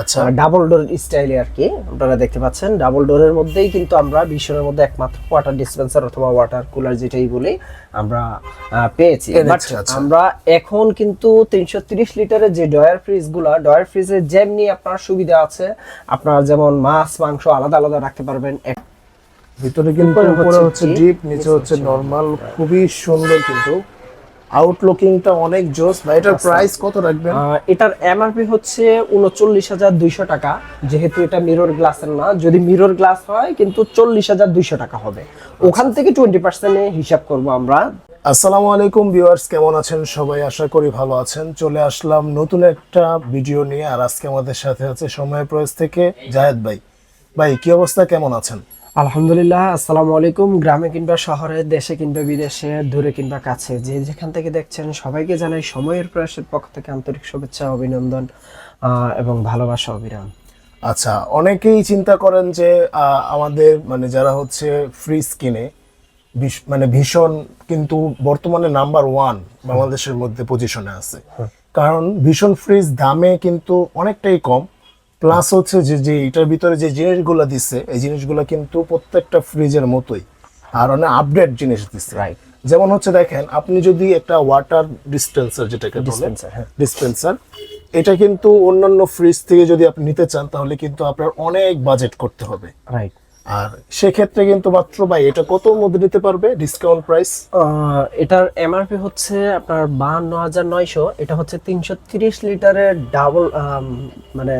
আচ্ছা। Double door স্টাইলে আর কি আপনারা দেখতে পাচ্ছেন। ডাবল ডোরের মধ্যেই কিন্তু আমরা ভীষণের মধ্যে একমাত্র ওয়াটার ডিসপেন্সার অথবা ওয়াটার কুলার যেটাই বলি আমরা পেয়েছি। বাট আচ্ছা। আমরা এখন কিন্তু তিনশো তিরিশ লিটারের যে ডয়ার ফ্রিজগুলা ডয়ার ফ্রিজে যেমনি আপনার সুবিধা আছে আপনার যেমন মাছ মাংস আলাদা আলাদা রাখতে পারবেন। ভিতরে কিন্তু উপরে হচ্ছে ডিপ নিচে হচ্ছে নরমাল খুবই সুন্দর কিন্তু। আউটলুকিংটা অনেক জোস বা এটার প্রাইস কত রাখবেন? এটার এমআরপি হচ্ছে উনচল্লিশ হাজার দুইশো টাকা। যেহেতু এটা মিরর গ্লাসের না যদি মিরর গ্লাস হয় কিন্তু চল্লিশ হাজার দুইশো টাকা হবে। ওখান থেকে টোয়েন্টি পার্সেন্ট হিসাব করব আমরা। আসসালামু আলাইকুম ভিউয়ার্স কেমন আছেন? সবাই আশা করি ভালো আছেন। চলে আসলাম নতুন একটা ভিডিও নিয়ে আর আজকে আমাদের সাথে আছে সময় প্রয়েস থেকে জায়েদ ভাই। ভাই কি অবস্থা? কেমন আছেন? আলহামদুলিল্লাহ আসসালামু আলাইকুম। গ্রামে কিংবা শহরে দেশে কিংবা বিদেশে দূরে কিংবা কাছে যে যেখান থেকে দেখছেন সবাইকে জানাই সময়ের প্রয়াসের পক্ষ থেকে আন্তরিক শুভেচ্ছা অভিনন্দন এবং ভালোবাসা অবিরাম। আচ্ছা অনেকেই চিন্তা করেন যে আমাদের মানে যারা হচ্ছে ফ্রিজ কিনে বিশ- মানে ভীষণ কিন্তু বর্তমানে নাম্বার ওয়ান বাংলাদেশের মধ্যে পজিশনে আছে। কারণ ভীষণ ফ্রিজ দামে কিন্তু অনেকটাই কম। প্লাস হচ্ছে যে যে এটার ভিতরে যে জিনিসগুলো দিচ্ছে এই জিনিসগুলো কিন্তু প্রত্যেকটা ফ্রিজের মতোই। আর অনেক আপডেট জিনিস দিচ্ছে রাইট যেমন হচ্ছে দেখেন আপনি যদি একটা ওয়াটার ডিসপেন্সার যেটাকে Dispenser, হ্যাঁ। ডিসপেন্সার এটা কিন্তু অন্যান্য ফ্রিজ থেকে যদি আপনি নিতে চান তাহলে কিন্তু আপনার অনেক বাজেট করতে হবে। রাইট আর সেক্ষেত্রে কিন্তু মাত্র ভাই এটা কত মধ্যে নিতে পারবে? ডিসকাউন্ট প্রাইস এটার এমআরপি হচ্ছে আপনার বাহান্ন হাজার নয়শো এটা হচ্ছে তিনশো তিরিশ লিটারের ডাবল মানে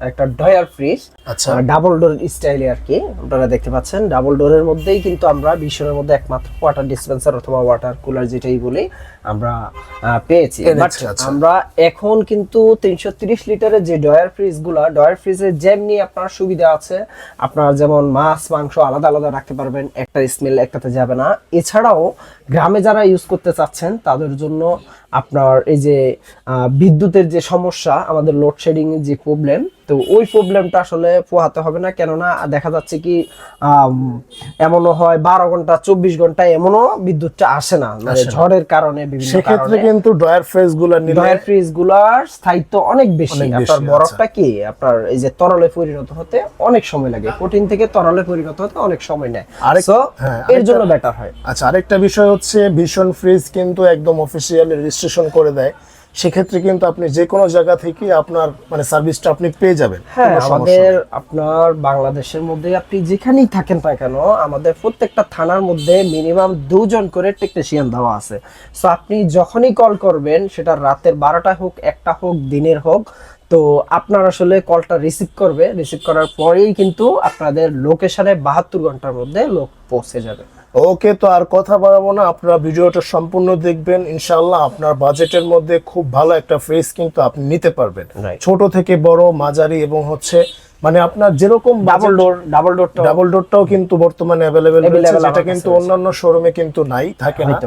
একটা ডয়ার ফ্রিজ আচ্ছা। ডাবল ডোর স্টাইলে আর কি আপনারা দেখতে পাচ্ছেন ডাবল ডোরের মধ্যেই কিন্তু আমরা ভীষণের মধ্যে একমাত্র ওয়াটার ডিসপেন্সার অথবা ওয়াটার কুলার যেটাই বলি আমরা পেয়েছি বাট আচ্ছা। আমরা এখন কিন্তু তিনশো তিরিশ লিটারের যে ডয়ার ফ্রিজগুলা ডয়ার ফ্রিজে যেমনি আপনার সুবিধা আছে আপনার যেমন মাছ মাংস আলাদা আলাদা রাখতে পারবেন একটা স্মেল একটাতে যাবে না এছাড়াও গ্রামে যারা ইউজ করতে চাচ্ছেন তাদের জন্য আপনার এই যে বিদ্যুতের যে সমস্যা আমাদের লোডশেডিং যে প্রবলেম তো ওই প্রবলেমটা আসলে পোহাতে হবে না। কেননা দেখা যাচ্ছে কি এমনও হয় বারো ঘণ্টা চব্বিশ ঘণ্টা এমনও বিদ্যুৎটা আসে না। মানে ঝড়ের কারণে বিভিন্ন সেক্ষেত্রে কিন্তু ডয়ার ফ্রিজগুলো ডয়ার ফ্রিজগুলার স্থায়িত্ব অনেক বেশি। আপনার বরফটা কি? আপনার এই যে তরলে পরিণত হতে অনেক সময় লাগে। কঠিন থেকে তরলে পরিণত হতে অনেক সময় নেয়। আরেক- হ্যাঁ, এর জন্য বেটার হয়। আচ্ছা আরেকটা বিষয় হচ্ছে ভীষণ ফ্রিজ কিন্তু একদম অফিসিয়ালি রেজিস্ট্রেশন করে দেয় সেক্ষেত্রে কিন্তু আপনি যে কোনো জায়গা থেকে আপনার মানে সার্ভিসটা আপনি পেয়ে যাবেন। হ্যাঁ আমাদের আপনার বাংলাদেশের মধ্যে আপনি যেখানেই থাকেন না কেন আমাদের প্রত্যেকটা থানার মধ্যে মিনিমাম দুজন করে টেকনিশিয়ান দেওয়া আছে। সো আপনি যখনই কল করবেন সেটা রাতের বারোটা হোক একটা হোক দিনের হোক তো আপনার আসলে কলটা রিসিভ করবে। রিসিভ করার পরেই কিন্তু আপনাদের লোকেশনে বাহাত্তর ঘণ্টার মধ্যে লোক পৌঁছে যাবে। ওকে তো আর কথা বাড়াবো না আপনারা ভিডিওটা সম্পূর্ণ দেখবেন। ইনশাআল্লাহ আপনার বাজেটের মধ্যে খুব ভালো একটা ফ্রিজ কিন্তু আপনি নিতে পারবেন। ছোট থেকে বড় মাঝারি এবং হচ্ছে মানে আপনার যেরকম double door double door double ডোরটাও কিন্তু বর্তমানে অ্যাভেলেবেল রয়েছে যেটা কিন্তু অন্যান্য শোরুমে কিন্তু নাই থাকে না।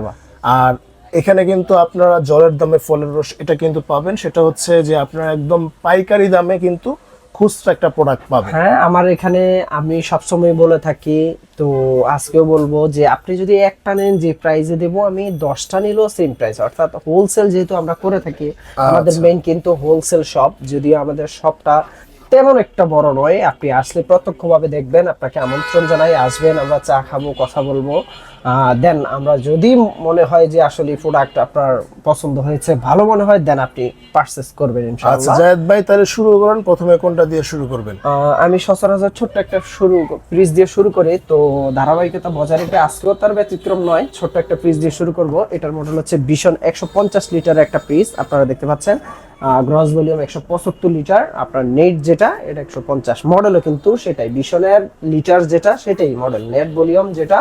আর এখানে কিন্তু আপনারা জলের দামে ফলের রস এটা কিন্তু পাবেন সেটা হচ্ছে যে আপনারা একদম পাইকারি দামে কিন্তু খুচরা একটা প্রোডাক্ট পাবেন হ্যাঁ আমার এখানে আমি সবসময় বলে থাকি তো আজকেও বলব যে আপনি যদি একটা নেন যে প্রাইসে দেবো আমি দশটা নিলেও সেম প্রাইস অর্থাৎ হোলসেল যেহেতু আমরা করে থাকি আমাদের মেইন কিন্তু হোলসেল শপ যদিও আমাদের শপটা তেমন একটা বড় নয় আপনি আসলে প্রত্যক্ষভাবে দেখবেন আপনাকে আমন্ত্রণ জানাই আসবেন আমরা চা খাব কথা বলব। দেন আমরা যদি মনে হয় যে আসলে প্রোডাক্ট আপনার পছন্দ হয়েছে ভালো মনে হয় দেন আপনি পারচেস করবেন ইনশাআল্লাহ। আচ্ছা জায়েদ ভাই তাহলে শুরু করেন। প্রথমে কোনটা দিয়ে শুরু করবেন? আমি সচরাচর ছোট্ট একটা শুরু ফ্রিজ দিয়ে শুরু করি। তো ধারাবাহিকতা বজায় রেখে আজকেও তার ব্যতিক্রম নয় ছোট্ট একটা ফ্রিজ দিয়ে শুরু করব। এটার মডেল হচ্ছে ভীষণ একশো পঞ্চাশ লিটারের একটা ফ্রিজ আপনারা দেখতে পাচ্ছেন গ্রস ভলিউম একশো পঁচাত্তর লিটার আপনার নেট যেটা এটা একশো পঞ্চাশ। মডেলও কিন্তু সেটাই। ভীষণের লিটার যেটা সেটাই মডেল নেট ভলিউম যেটা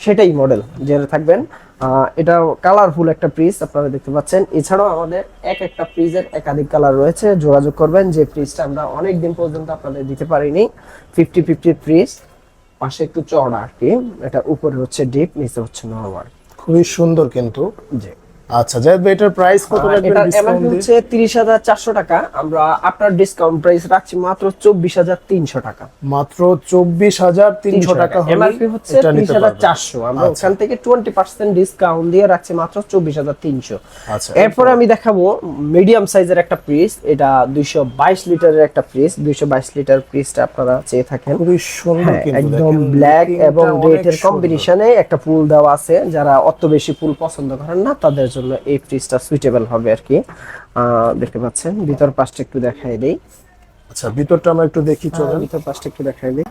সেটাই মডেল যেটা থাকবেন। এটা কালারফুল একটা ফ্রিজ আপনারা দেখতে পাচ্ছেন। এছাড়াও আমাদের এক একটা ফ্রিজের একাধিক কালার রয়েছে যোগাযোগ করবেন। যে ফ্রিজটা আমরা অনেক দিন পর্যন্ত আপনাদের দিতে পারিনি ফিফটি ফিফটি ফ্রিজ পাশে একটু চড়া আর কি। এটা উপরে হচ্ছে ডিপ নিচে হচ্ছে নরমাল খুবই সুন্দর কিন্তু। জি। আচ্ছা জাহিদ ভাই এটার প্রাইস কত রাখবেন এটার ডিসকাউন্ট হচ্ছে তিরিশ হাজার চারশো টাকা। আমরা আপনার ডিসকাউন্ট প্রাইস রাখছি মাত্র চব্বিশ হাজার তিনশো টাকা। মাত্র চব্বিশ হাজার তিনশো টাকা হলে এমআরপি হচ্ছে এটা তিরিশ নিতে হাজার পারবেন চারশো। আমরা আচ্ছা। ওখান থেকে টোয়েন্টি পার্সেন্ট ডিসকাউন্ট দিয়ে রাখছি মাত্র চব্বিশ হাজার তিনশো। আচ্ছা। এরপরে আমি দেখাবো মিডিয়াম সাইজের একটা ফ্রিজ এটা দুইশো বাইশ লিটারের একটা ফ্রিজ দুইশো বাইশ লিটার ফ্রিজটা আপনারা চেয়ে থাকেন। খুবই সুন্দর হ্যাঁ, কিন্তু একদম ব্ল্যাক এবং রেটের সুন্দর। কম্বিনেশনে একটা ফুল দেওয়া আছে। যারা অত বেশি ফুল পছন্দ করেন না তাদের জন্য এই ফ্রিজটা সুইটেবল হবে আর কি। আহ, দেখতে পাচ্ছেন ভিতর পাশটা একটু দেখাই দেই। আচ্ছা ভিতরটা আমরা একটু দেখি চলেন। ভিতর পাশটা একটু দেখাই দেই।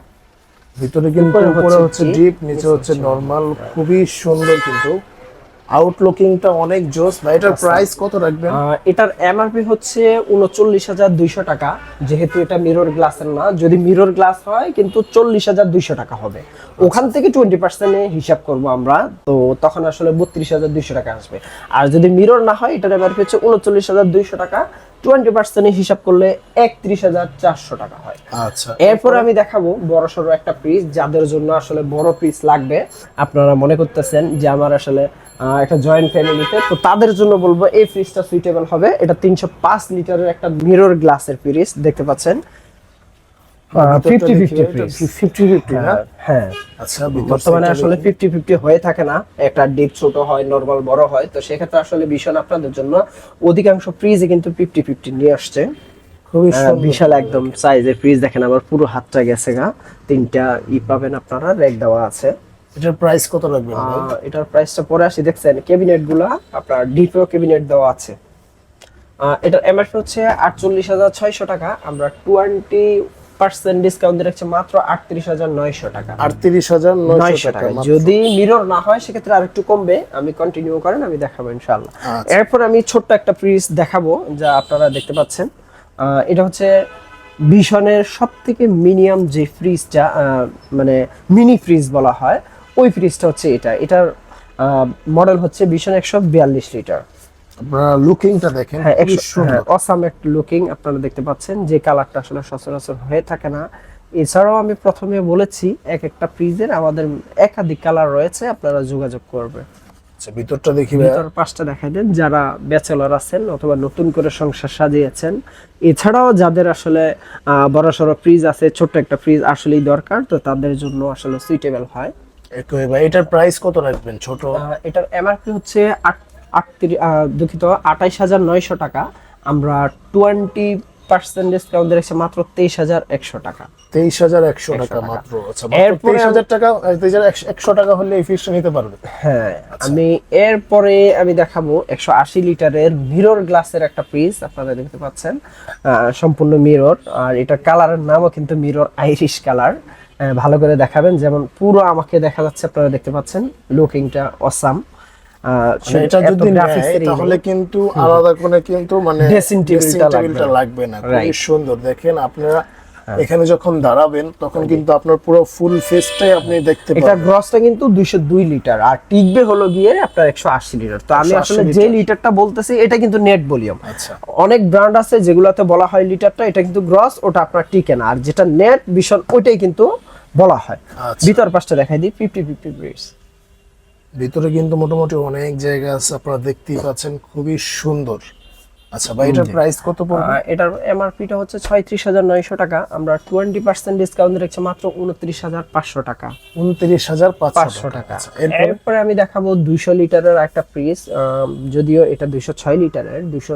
ভিতরে কিন্তু উপরে হচ্ছে ডিপ নিচে হচ্ছে নরমাল খুবই সুন্দর কিন্তু। আউটলুকিংটা অনেক জোস ভাই। এটার প্রাইস কত রাখবেন? এটার এমআরপি হচ্ছে উনচল্লিশ হাজার দুইশো টাকা। যেহেতু এটা মিরর গ্লাসের না যদি মিরর গ্লাস হয় কিন্তু চল্লিশ হাজার দুইশো টাকা হবে। ওখান থেকে টোয়েন্টি পার্সেন্টে হিসাব করব আমরা। তো তখন আসলে বত্রিশ হাজার দুইশো টাকা আসবে। আর যদি মিরর না হয় এটার এমআরপি হচ্ছে উনচল্লিশ হাজার দুইশো টাকা। টোয়েন্টি পার্সেন্টে হিসাব করলে একত্রিশ হাজার চারশো টাকা হয়। আচ্ছা এরপরে আমি দেখাবো বড় সড়ো একটা পিস যাদের জন্য আসলে বড় পিস লাগবে। আপনারা মনে করতেছেন যে আমার আসলে একটা জয়েন্ট ফ্যামিলিতে তো তাদের জন্য বলব এই ফ্রিজটা সুইটেবল হবে। এটা তিনশো পাঁচ লিটারের একটা মিরর গ্লাসের ফ্রিজ দেখতে পাচ্ছেন? ফিফটি ফিফটি ফিফটি ফিফটি না? হ্যাঁ। আচ্ছা বর্তমানে আসলে ফিফটি ফিফটি হয়ে থাকে না। একটা ডিপ ছোট হয় নর্মাল বড় হয়। তো সেক্ষেত্রে আসলে ভীষণ আপনাদের জন্য অধিকাংশ ফ্রিজে কিন্তু ফিফটি ফিফটি নিয়ে আসছে। খুবই বিশাল একদম সাইজের ফ্রিজ দেখেন আমার পুরো হাতটা গেছে গা। তিনটা ই পাবেন আপনারা রেক দেওয়া আছে। এটার প্রাইস কত আহ, এটার প্রাইসটা পরে আসি। দেখছেন ক্যাবিনেটগুলা আপনার ডিপেও ক্যাবিনেট দেওয়া আছে। এটার এমআরপি হচ্ছে আটচল্লিশ হাজার ছয়শো টাকা। আমরা টোয়েন্টি পার্সেন্ট ডিসকাউন্ট দিয়ে রাখছি মাত্র আটত্রিশ হাজার নয়শো টাকা। আটত্রিশ হাজার নয়শো টাকা যদি মিরর না হয় সেক্ষেত্রে আর একটু কমবে। আমি কন্টিনিউ করেন আমি দেখাবো ইনশাআল্লাহ। আচ্ছা। এরপর আমি ছোট্ট একটা ফ্রিজ দেখাবো যা আপনারা দেখতে পাচ্ছেন। এটা হচ্ছে বিশনের সব থেকে মিনিমাম যে ফ্রিজটা মানে মিনি ফ্রিজ বলা হয় ওই ফ্রিজটা হচ্ছে এটা। এটার মডেল হচ্ছে বিশন একশো বিয়াল্লিশ লিটার। আপনারা লুকিংটা দেখেন হ্যাঁ অসাম একটা লুকিং আপনারা দেখতে পাচ্ছেন। যে কালারটা আসলে সচরাচর হয়ে থাকে না। এছাড়াও আমি প্রথমে বলেছি এক একটা ফ্রিজের আমাদের একাধিক কালার রয়েছে আপনারা যোগাযোগ করবে। আচ্ছা ভিতরটা দেখি ভিতর দেখাই দেন যারা ব্যাচেলর আছেন অথবা নতুন করে সংসার সাজিয়েছেন। এছাড়াও যাদের আসলে বড় সড়ো ফ্রিজ আছে ছোট্ট একটা ফ্রিজ আসলেই দরকার তো তাদের জন্য আসলে সুইটেবল হয়। এটার প্রাইস কত রাখবেন ছোট? এটার এমআরপি হচ্ছে আট আটত্রিশ দুঃখিত আঠাইশ হাজার নয়শো টাকা। আমরা টোয়েন্টি পার্সেন্ট ডিসকাউন্ট দিয়েছি মাত্র তেইশ হাজার একশো টাকা। তেইশ হাজার একশো টাকা। মাত্র আচ্ছা এরপরে তেইশ হাজার টাকা তেইশ হাজার একশো টাকা হলে এই ফিশটা নিতে পারবে। হ্যাঁ আমি এরপরে আমি দেখাবো একশো আশি লিটারের মিরর গ্লাসের একটা ফ্রিজ আপনারা দেখতে পাচ্ছেন। সম্পূর্ণ মিরর আর এটা কালারের নামও কিন্তু মিরর আইরিশ কালার ভালো করে দেখাবেন যেমন পুরো আমাকে দেখা যাচ্ছে আপনারা দেখতে পাচ্ছেন লুকিংটা অসাম মানে এটা যদি তাহলে কিন্তু আলাদা করে কিন্তু মানে লাগবে। না। খুবই সুন্দর। দেখেন আপনারা এখানে যখন দাঁড়াবেন তখন কিন্তু আপনার পুরো ফুল ফেসটাই আপনি দেখতে এটা গ্রসটা কিন্তু দুইশো দুই লিটার আর টিকবে হলো গিয়ে আপনার একশো আশি লিটার। তো আমি আসলে যে লিটারটা বলতেছি এটা কিন্তু নেট ভলিউম আচ্ছা। অনেক ব্র্যান্ড আছে যেগুলোতে বলা হয় লিটারটা এটা কিন্তু গ্রস ওটা আপনার টিকে না। আর যেটা নেট ভীষণ ওইটাই কিন্তু বলা হয়। আচ্ছা। ভিতর পাশটা দেখাই দিই ফিফটি ফিফটি ব্রিজ ভিতরে কিন্তু মোটামুটি অনেক জায়গা আছে আপনারা দেখতেই পাচ্ছেন খুবই সুন্দর। আচ্ছা ভাই এটার প্রাইস কত পড়বে? এটার এমআরপিটা হচ্ছে ছয়ত্রিশ হাজার নয়শো টাকা। আমরা টোয়েন্টি পার্সেন্ট ডিসকাউন্ট রেখেছি মাত্র উনত্রিশ হাজার পাঁচশো টাকা। উনত্রিশ হাজার পাঁচশো পাঁচশো টাকা। আচ্ছা, এরপরে? এরপরে আমি দেখাবো দুইশো লিটারের একটা ফ্রিজ যদিও এটা দুইশো ছয় লিটারের দুইশো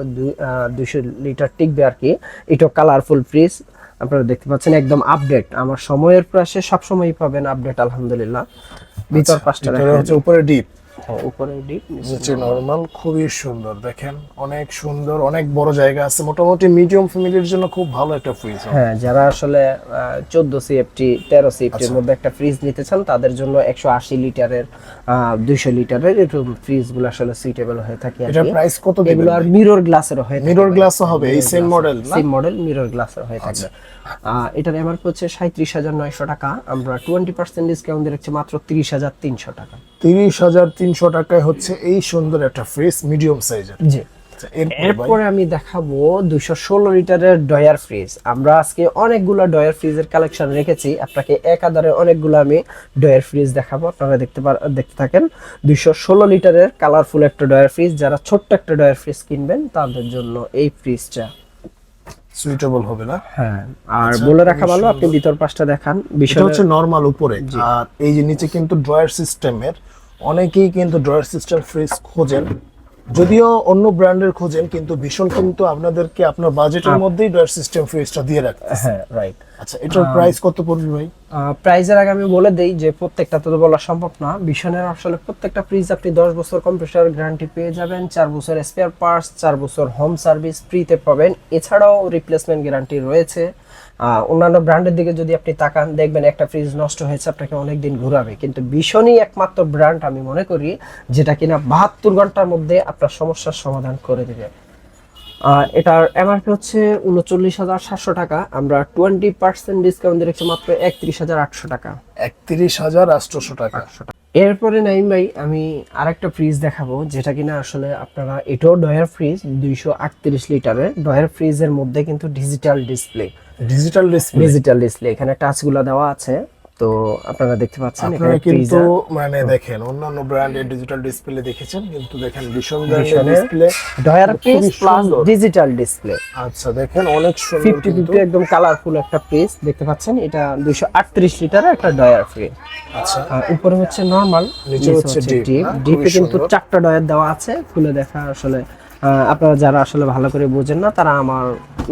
দুইশো লিটার টিকবে আর কি। এটা কালারফুল ফ্রিজ আপনারা দেখতে পাচ্ছেন একদম আপডেট আমার সময়ের প্রাসে সবসময়ই পাবেন আপডেট আলহামদুলিল্লাহ। ভিতর পাঁচটা হচ্ছে উপরে ডিপ উপরে ডিপ নিচে নরমাল খুবই সুন্দর দেখেন অনেক সুন্দর অনেক বড় জায়গা আছে মোটামুটি মিডিয়াম ফ্যামিলির জন্য খুব ভালো একটা ফ্রিজ হ্যাঁ যারা আসলে চোদ্দ সিএফটি তেরো সিএফটির আচ্ছা। মধ্যে একটা ফ্রিজ নিতে চান তাদের জন্য একশো আশি লিটারের দুইশো লিটারের এরকম ফ্রিজগুলো আসলে সুইটেবল হয়ে থাকে কি। প্রাইস কত এগুলো আর মিরর গ্লাসের হয়ে মিরর গ্লাসও হবে এই সেম মডেল না? সেম মডেল মিরর গ্লাসের হয়ে থাকবে। আহ, এটার এমআরপি হচ্ছে সাঁত্রিশ হাজার নয়শো টাকা আমরা টোয়েন্টি পার্সেন্ট ডিসকাউন্ট দিয়ে রাখছি মাত্র তিরিশ হাজার তিনশো টাকা। তিরিশ হাজার তিনশো টাকায় হচ্ছে এই সুন্দর একটা ফ্রিজ মিডিয়াম সাইজের জি। আচ্ছা এরপর আমি দেখাবো দুইশো ষোলো লিটারের ডয়ার ফ্রিজ। আমরা আজকে অনেকগুলো ডয়ার ফ্রিজের কালেকশন রেখেছি। আপনাকে এক আধারে অনেকগুলো আমি ডয়ার ফ্রিজ দেখাবো। আপনারা দেখতে পার দেখতে থাকেন। দুইশো ষোলো লিটারের কালারফুল একটা ডয়ার ফ্রিজ। যারা ছোট্ট একটা ডয়ার ফ্রিজ কিনবেন তাদের জন্য এই ফ্রিজটা। সুইটেবল হবে না? হ্যাঁ আর বলে রাখা ভালো আপনি ভিতর পাশটা দেখান। এটা বিষয় হচ্ছে নরমাল উপরে। আর এই যে নিচে কিন্তু ড্রয়ার সিস্টেমের অনেকেই কিন্তু ড্রয়ার সিস্টেম ফ্রিজ খোঁজেন। যদিও অন্য ব্র্যান্ডের খোঁজেন কিন্তু ভীষণ কিন্তু আপনাদেরকে আপনার বাজেটের মধ্যেই ড্রয়ার সিস্টেম ফ্রিজটা দিয়ে রাখতে হ্যাঁ রাইট আচ্ছা এটার প্রাইস কত পড়বে ভাই? প্রাইজের আগে আমি বলে দেই যে প্রত্যেকটা তো বলা সম্ভব না। ভীষণের আসলে প্রত্যেকটা ফ্রিজ আপনি দশ বছর কম্প্রেসার গ্যারান্টি পেয়ে যাবেন, চার বছর স্পেয়ার পার্টস চার বছর হোম সার্ভিস ফ্রিতে পাবেন। এছাড়াও রিপ্লেসমেন্ট গ্যারান্টি রয়েছে। অন্যান্য ব্র্যান্ডের দিকে যদি আপনি তাকান, দেখবেন একটা ফ্রিজ নষ্ট হয়েছে, আপনাকে অনেক দিন ঘুরাবে। কিন্তু ভীষণই একমাত্র ব্র্যান্ড আমি মনে করি, যেটা কিনা বাহাত্তর ঘণ্টার মধ্যে আপনার সমস্যার সমাধান করে দেবে। এটার এমআরপি হচ্ছে উনচল্লিশ হাজার সাতশো টাকা। আমরা টোয়েন্টি পার্সেন্ট ডিসকাউন্ট দিয়েছি মাত্র একত্রিশ হাজার আটশো টাকা। একত্রিশ হাজার আটশোশো টাকা। এরপরে নাইম ভাই আমি আরেকটা ফ্রিজ দেখাবো যেটা কিনা আসলে আপনারা এটাও ডয়ার ফ্রিজ দুইশো আটত্রিশ লিটারের। ডয়ার ফ্রিজের মধ্যে কিন্তু digital display digital display digital display এখানে টাচগুলো দেওয়া আছে। তো আপনারা দেখতে পাচ্ছেন আপনারা এখানে কিন্তু মানে দেখেন অন্যান্য ব্র্যান্ডের ডিজিটাল ডিসপ্লে দেখেছেন কিন্তু দেখেন ভীষণ ডিসপ্লে ডয়ার খুবই প্লাস ডিজিটাল ডিসপ্লে আচ্ছা দেখেন অনেক সুন্দর ফিফটি কিন্তু। ফিফটি একদম কালারফুল একটা ফ্রিজ দেখতে পাচ্ছেন? এটা দুইশো আটত্রিশ লিটারের একটা ডয়ার ফ্রি আচ্ছা। উপরে হচ্ছে নরমাল নিচে হচ্ছে ডিপ ডিপে কিন্তু সুন্দর। চারটা ডয়ার দেওয়া আছে। খুলে দেখা আসলে আহ, আপনারা যারা আসলে ভালো করে বোঝেন না তারা আমার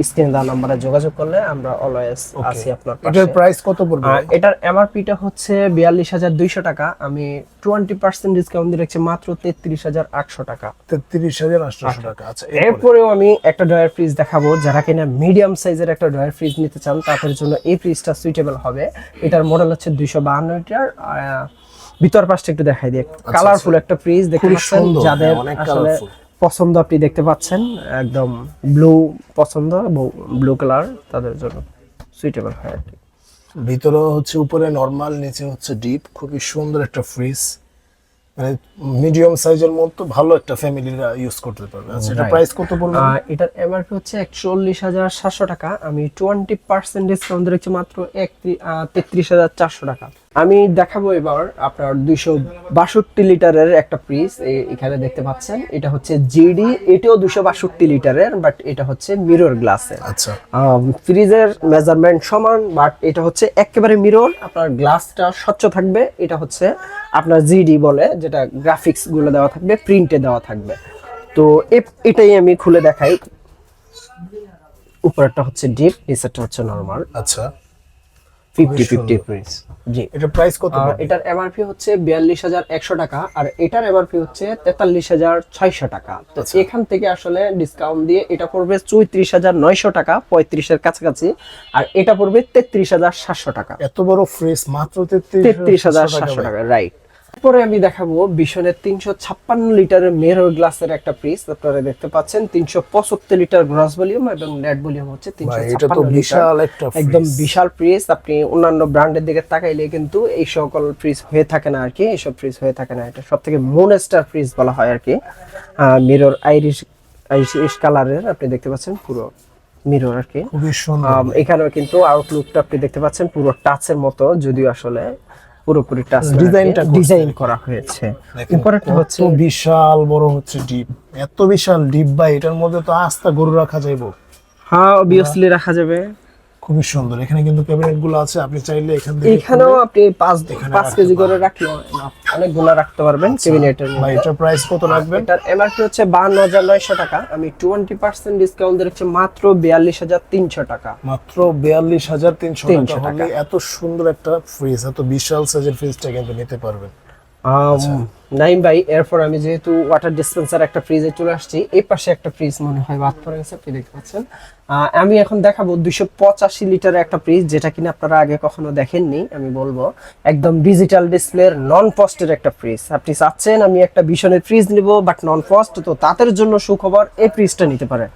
স্ক্রিনে দেওয়া নাম্বারে যোগাযোগ করলে আমরা অলওয়েজ আছি আপনার পাশে। এটার প্রাইস কত পড়বে? এটার এমআরপিটা হচ্ছে বিয়াল্লিশ হাজার দুইশো টাকা। আমি টোয়েন্টি পার্সেন্ট ডিসকাউন্ট দিয়ে রাখছি মাত্র তেত্রিশ হাজার আটশো টাকা। তেত্রিশ হাজার আটশোশো টাকা। আচ্ছা এরপরে? এরপরেও আমি একটা ড্রয়ার ফ্রিজ দেখাবো। যারা কিনা মিডিয়াম সাইজের একটা ড্রয়ার ফ্রিজ নিতে চান তাদের জন্য এই ফ্রিজটা সুইটেবল হবে। এটার মডেল হচ্ছে দুইশো বাহান্ন লিটার। আহ, ভিতর পাশটা একটু দেখাই দিয়ে কালারফুল একটা ফ্রিজ দেখতে যাদের হ্যাঁ, অনেক আসলে colourful। পছন্দ আপনি দেখতে পাচ্ছেন একদম ব্লু পছন্দ ব্লু কালার তাদের জন্য সুইটেবল হয় আর কি। ভিতরে হচ্ছে উপরে নরমাল নিচে হচ্ছে ডিপ খুবই সুন্দর একটা ফ্রিজ মানে মিডিয়াম সাইজের মতো ভালো একটা ফ্যামিলিরা ইউজ করতে পারবে। আচ্ছা এটা প্রাইস কত পড়বে? এটার এমআরপি হচ্ছে একচল্লিশ হাজার সাতশো টাকা। আমি টোয়েন্টি পার্সেন্ট ডিসকাউন্ট দিচ্ছি মাত্র তেত্রিশ হাজার চারশো টাকা। আমি দেখাবো এবার আপনার দুইশো বাষট্টি লিটারের একটা ফ্রিজ এখানে দেখতে পাচ্ছেন। এটা হচ্ছে জিডি এটাও দুশো বাষট্টি লিটারের বাট এটা হচ্ছে মিরর গ্লাসের আচ্ছা। ফ্রিজের মেজারমেন্ট সমান বাট এটা হচ্ছে একেবারে মিরর আপনার গ্লাসটা স্বচ্ছ থাকবে। এটা হচ্ছে আপনার জিডি বলে যেটা গ্রাফিক্সগুলো দেওয়া থাকবে প্রিন্টে দেওয়া থাকবে। তো এটাই আমি খুলে দেখাই। উপরেরটা হচ্ছে ডিপ নিচেরটা হচ্ছে নরমাল আচ্ছা। ফিফটি ফিফটি প্রাইস জি। এটা প্রাইস কত এটার এমআরপি হচ্ছে বিয়াল্লিশ হাজার একশো টাকা আর এটার এমআরপি হচ্ছে তেতাল্লিশ হাজার ছয়শো টাকা। তো আচ্ছা। এখান থেকে আসলে ডিসকাউন্ট দিয়ে এটা পড়বে চৌত্রিশ হাজার নয়শো টাকা পঁয়ত্রিশের কাছাকাছি আর এটা পড়বে তেত্রিশ হাজার সাতশো টাকা। এত বড় ফ্রেশ মাত্র তেত্রিশ হাজার সাতশো টাকা রাইট পরে আমি দেখাবো বিশনের তিনশো ছাপ্পান্ন লিটারের মেরর গ্লাসের একটা ফ্রিজ আপনারা দেখতে পাচ্ছেন তিনশো পঁচাত্তর লিটার গ্রস ভলিউম এবং নেট ভলিউম হচ্ছে তিনশো বিশাল একটা একদম বিশাল ফ্রিজ আপনি অন্যান্য ব্র্যান্ডের দিকে তাকাইলে কিন্তু এই সকল ফ্রিজ হয়ে থাকে না আর কি এইসব ফ্রিজ হয়ে থাকে না। এটা সব থেকে মোনেস্টার ফ্রিজ বলা হয় আর কি মিরর আইরিশ আইরিশ কালারের আপনি দেখতে পাচ্ছেন পুরো মিরর আর কি খুবই সুন্দর। এখানেও কিন্তু আউটলুকটা আপনি দেখতে পাচ্ছেন পুরো টাচের মতো যদিও আসলে পুরোপুরি টাচ ডিজাইনটা। ডিজাইন করা হয়েছে। উপরেরটা হচ্ছে বিশাল বড় হচ্ছে ডিপ এত বিশাল ডিপ ভাই এটার মধ্যে তো আস্তা গরু রাখা যাইবো। হ্যাঁ অবভিয়াসলি রাখা যাবে। খুবই সুন্দর। এখানে কিন্তু ক্যাবিনেটগুলো আছে আপনি চাইলে এখান থেকে এখানেও আপনি পাঁচ এখানে পাঁচ রাখতে কেজি করে রাখলে অনেকগুলা রাখতে পারবেন ক্যাবিনেটের ভাই এটার প্রাইস কত রাখবেন? এটার এমআরপি হচ্ছে বান্ন হাজার নয়শো টাকা। আমি টোয়েন্টি পার্সেন্ট ডিসকাউন্ট দিচ্ছি মাত্র বিয়াল্লিশ হাজার তিনশো টাকা। মাত্র বিয়াল্লিশ হাজার তিনশো 300 টাকা। এত সুন্দর একটা ফ্রিজ এত বিশাল সাইজের ফ্রিজটা কিন্তু নিতে পারবেন। আচ্ছা। নাইম ভাই এরপর আমি যেহেতু ওয়াটার ডিসপেন্সার একটা ফ্রিজে চলে আসছি এই পাশে একটা ফ্রিজ মনে হয় বাদ পড়ে গেছে আপনি দেখতে পাচ্ছেন। আমি এখন দেখাবো দুইশো পঁচাশি লিটারের একটা ফ্রিজ যেটা কিনা আপনারা আগে কখনো দেখেননি আমি বলব। একদম ডিজিটাল ডিসপ্লের নন ফস্টের একটা ফ্রিজ আপনি চাচ্ছেন আমি একটা ভীষণের ফ্রিজ নিব বাট নন ফস্ট তো তাদের জন্য সুখবর এই ফ্রিজটা নিতে পারেন।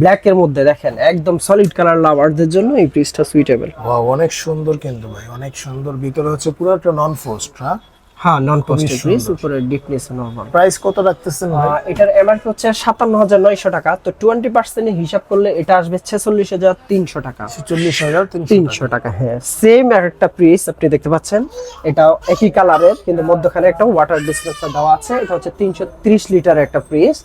ব্ল্যাক এর মধ্যে দেখেন একদম সলিড কালার লাভারদের জন্য এই ফ্রিজটা সুইটেবল অনেক সুন্দর কিন্তু ভাই অনেক সুন্দর। ভিতরে হচ্ছে পুরো একটা নন ফ্রস্ট হ্যাঁ? হ্যাঁ নন পোস্টেড সুন্দর। উপরে ডিপনেস নরমাল প্রাইস কত রাখতেছেন ভাই? এটার এমআরপি হচ্ছে সাতান্ন হাজার নয়শো টাকা। তো টোয়েন্টি পার্সেন্ট হিসাব করলে এটা আসবে ছেচল্লিশ হাজার তিনশো টাকা। চল্লিশ হাজার তিনশো তিনশো টাকা হ্যাঁ। সেম একটা প্রিস আপনি দেখতে পাচ্ছেন। এটাও একই কালারের কিন্তু মধ্যখানে একটা ওয়াটার ডিসপেন্সার দেওয়া আছে। এটা হচ্ছে তিনশো ত্রিশ লিটার একটা ফ্রিজ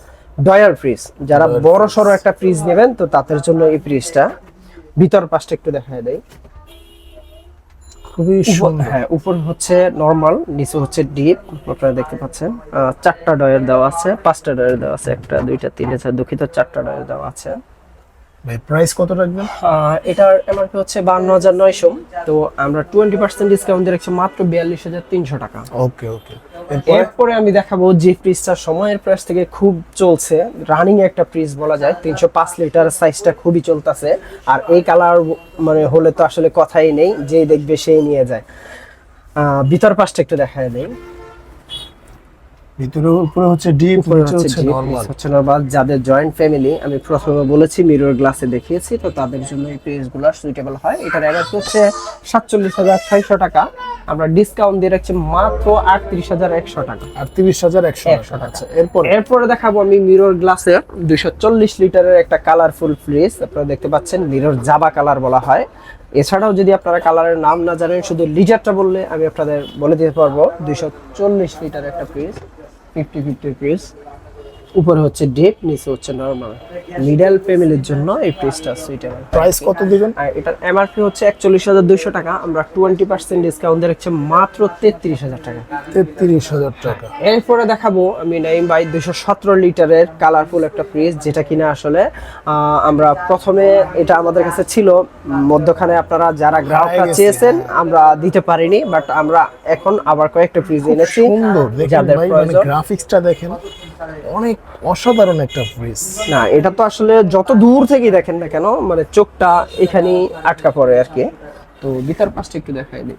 ডয়ার ফ্রিজ যারা বড় সড়ো একটা ফ্রিজ নেবেন তো তাদের জন্য এই ফ্রিজটা ভিতর পাশটা একটু দেখা দেয় খুবই সুন্দর। হ্যাঁ উপর হচ্ছে নরমাল নিচে হচ্ছে ডিপ আপনারা দেখতে পাচ্ছেন। চারটা ডয়ার দেওয়া আছে পাঁচটা ডয়ার দেওয়া আছে একটা দুইটা তিনটা চার দুঃখিত চারটা ডয়ার দেওয়া আছে। ভাই প্রাইস কত রাখবেন? এটার এমআরপি হচ্ছে বান্ন হাজার নয়শো। তো আমরা টোয়েন্টি পার্সেন্ট ডিসকাউন্ট দিয়ে রাখছি মাত্র বিয়াল্লিশ হাজার তিনশো টাকা। ওকে ওকে এরপরে? আমি দেখাবো যে ফ্রিজটা সময়ের প্রাইস থেকে খুব চলছে। রানিং একটা ফ্রিজ বলা যায় তিনশো পাঁচ লিটার সাইজটা খুবই চলতেছে। আর এই কালার মানে হলে তো আসলে কথাই নেই যে দেখবে সেই নিয়ে যায়। আহ, ভিতর পাশটা একটু দেখায় নেই ভিতরে উপরে হচ্ছে ডিপ হচ্ছে হচ্ছে deep, নরমাল হচ্ছে নরমাল যাদের জয়েন্ট ফ্যামিলি আমি প্রথমে বলেছি মিরর গ্লাসে দেখিয়েছি তো তাদের জন্য এই পেজগুলো সুইটেবল হয়। এটার এমআরপি হচ্ছে সাতচল্লিশ হাজার ছয়শো টাকা। আমরা ডিসকাউন্ট দিয়ে রাখছি মাত্র আটত্রিশ হাজার একশো টাকা। আর তিরিশ হাজার একশো 100 টাকা। এরপরে? এরপরে দেখাবো আমি মিরর গ্লাসের দুইশো চল্লিশ লিটারের একটা কালারফুল ফ্রিজ আপনারা দেখতে পাচ্ছেন মিরর জাবা কালার বলা হয়। এছাড়াও যদি আপনারা কালারের নাম না জানেন শুধু লিজারটা বললে আমি আপনাদের বলে দিতে পারব। দুইশো চল্লিশ লিটার একটা ফ্রিজ ফিফটি ফিফটি ফ্রিজ উপরে হচ্ছে ডেপ নিচে হচ্ছে নর্মাল মিডল ফ্যামিলির জন্য এই ফ্রিজটা সুইটেবল প্রাইস কত দিবেন? আর এটার এমআরপি হচ্ছে একচল্লিশ হাজার দুইশো টাকা। আমরা টোয়েন্টি পার্সেন্ট ডিসকাউন্ট দিয়ে রাখছি মাত্র তেত্রিশ হাজার টাকা। তেত্রিশ হাজার টাকা। এরপরে দেখাবো আমি নাইম বাই দুশো সতেরো লিটারের কালারফুল একটা ফ্রিজ যেটা কিনা আসলে আমরা প্রথমে এটা আমাদের কাছে ছিল। মধ্যখানে আপনারা যারা গ্রাহকরা চেয়েছেন আমরা দিতে পারিনি বাট আমরা এখন আবার কয়েকটা ফ্রিজ এনেছি। সুন্দর। দেখেন ভাই মানে গ্রাফিক্সটা দেখেন অনেক অসাধারণ একটা ফ্রিজ না, এটা তো আসলে যত দূর থেকেই দেখেন না কেন মানে চোখটা এখানেই আটকা পড়ে আর কি। তো গিটার পাশটা একটু দেখাই দিই।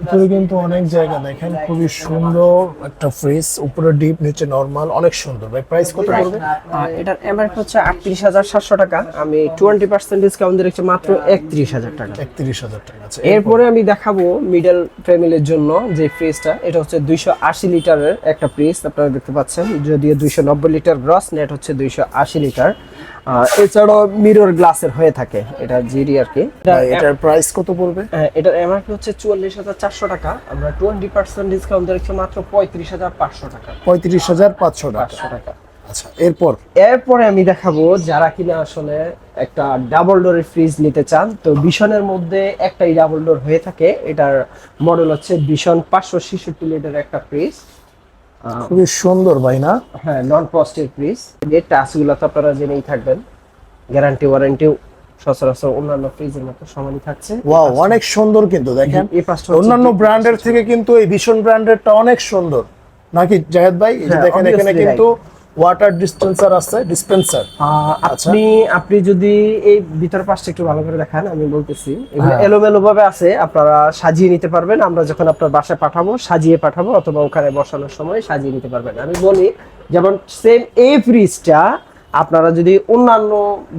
ভিতরে কিন্তু অনেক জায়গা দেখেন খুবই সুন্দর একটা ফ্রিজ উপরে ডিপ নিচে নরমাল অনেক সুন্দর। ভাই প্রাইস কত পড়বে? এটার এমআরপি হচ্ছে আটত্রিশ হাজার সাতশো টাকা। আমি টোয়েন্টি পার্সেন্ট ডিসকাউন্ট দিয়ে রেখেছি মাত্র একত্রিশ হাজার টাকা। একত্রিশ হাজার টাকা আছে। এরপরে আমি দেখাবো মিডল ফ্যামিলির জন্য যে ফ্রিজটা এটা হচ্ছে দুইশো আশি লিটারের একটা ফ্রিজ আপনারা দেখতে পাচ্ছেন। যদিও দুইশো নব্বই লিটার গ্রস নেট হচ্ছে দুইশো আশি লিটার। এছাড়াও মিরর গ্লাসের হয়ে থাকে। এটা জিডি আর কি। এটার প্রাইস কত পড়বে? এটার এমআরপি হচ্ছে চুয়াল্লিশ হাজার চারশো টাকা। আমরা টোয়েন্টি পার্সেন্ট ডিসকাউন্ট রেখেছি মাত্র পঁয়ত্রিশ হাজার পাঁচশো টাকা। পঁয়ত্রিশ হাজার পাঁচশো টাকা। আচ্ছা এরপর? এরপরে আমি দেখাবো যারা কিনা আসলে একটা ডাবল ডোরের ফ্রিজ নিতে চান। তো বিশনের মধ্যে একটাই ডাবল ডোর হয়ে থাকে। এটার মডেল হচ্ছে বিশন পাঁচশো ছেষট্টি লিটার একটা ফ্রিজ খুবই সুন্দর ভাই না? হ্যাঁ নন পজিটিভ ফ্রিজ যে টাচগুলো তো আপনারা জেনেই থাকবেন। গ্যারান্টি ওয়ারেন্টিও সচরাচর অন্যান্য ফ্রিজের মতো সমানই থাকছে। ওয়াও অনেক সুন্দর কিন্তু দেখেন। এই পাঁচটা অন্যান্য ব্র্যান্ডের থেকে কিন্তু এই ভীষণ ব্র্যান্ডেরটা অনেক সুন্দর। নাকি জাহেদ ভাই? এই যে হ্যাঁ, দেখেন এখানে কিন্তু ওয়াটার ডিসপেন্সার আছে ডিসপেন্সার আহ, আপনি আপনি যদি এই ভিতর পাশটা একটু ভালো করে দেখান আমি বলতেছি। এগুলো হ্যাঁ। এলোমেলো ভাবে আছে আপনারা সাজিয়ে নিতে পারবেন। আমরা যখন আপনার বাসায় পাঠাবো সাজিয়ে পাঠাবো অথবা ওখানে বসানোর সময় সাজিয়ে নিতে পারবেন। আমি বলি যেমন সেম এই ফ্রিজটা আপনারা যদি অন্যান্য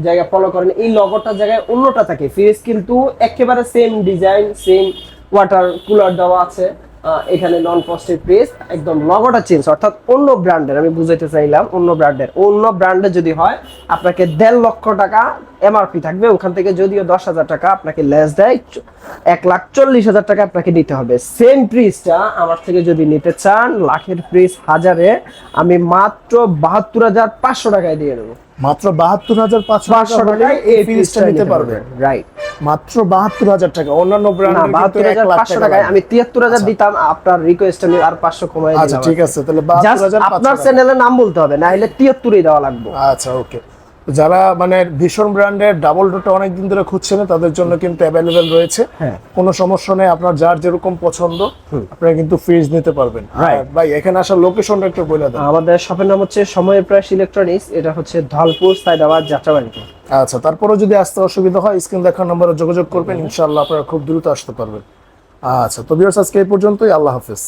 জায়গায় ফলো করেন এই লগোটার জায়গায় অন্যটা থাকে। ফ্রিজ কিন্তু একেবারে same design same water cooler দেওয়া আছে। এখানে নন পস্টের ফ্রিজ একদম লগোটা চেঞ্জ অর্থাৎ অন্য ব্র্যান্ডের আমি বুঝাইতে চাইলাম অন্য ব্র্যান্ডের অন্য ব্র্যান্ডের যদি হয়, আপনাকে দেড় লক্ষ টাকা এমআরপি থাকবে, ওখান থেকে যদিও দশ হাজার টাকা আপনাকে লেস দেয় এক লাখ চল্লিশ হাজার টাকা আপনাকে নিতে হবে। সেম ফ্রিজটা আমার থেকে যদি নিতে চান, লাখের ফ্রিজ হাজারে, আমি মাত্র বাহাত্তর হাজার পাঁচশো টাকায় দিয়ে দেবো। মাত্র বাহাত্তর হাজার পাঁচশো টাকা এই ফ্রিজটা নিতে পারবে। রাইট মাত্র বাহাত্তর হাজার টাকা অন্যান্য ব্র্যান্ড বাহাত্তর হাজার পাঁচশো টাকায় আমি তিয়াত্তর হাজার দিতাম আপনার রিকোয়েস্ট আমি আর পাঁচশো কমাই আচ্ছা ঠিক আছে তাহলে বাহাত্তর হাজার আপনার চ্যানেলের নাম বলতে হবে না হলে তিয়াত্তরই দেওয়া লাগবে। আচ্ছা ওকে যারা মানে ভীষণ ব্র্যান্ডের ডাবল ডোরটা অনেকদিন ধরে খুঁজছেন তাদের জন্য কিন্তু অ্যাভেলেবেল রয়েছে। হ্যাঁ। কোনো সমস্যা নেই আপনার যার যেরকম পছন্দ আপনারা কিন্তু ফ্রিজ নিতে পারবেন. ভাই এখানে আসার লোকেশনটা একটু বলে দেন। আমাদের শপের নাম হচ্ছে সময়ের প্রায় ইলেকট্রনিক্স এটা হচ্ছে ধলপুর সাইদাবাদ যাত্রাবাড়িতে। আচ্ছা তারপরেও যদি আসতে অসুবিধা হয় স্ক্রিন দেখার নম্বরে যোগাযোগ করবেন ইনশাআল্লাহ আপনারা খুব দ্রুত আসতে পারবেন। আচ্ছা তো বিয়ার্স আজকে এই পর্যন্তই আল্লাহ হাফেজ।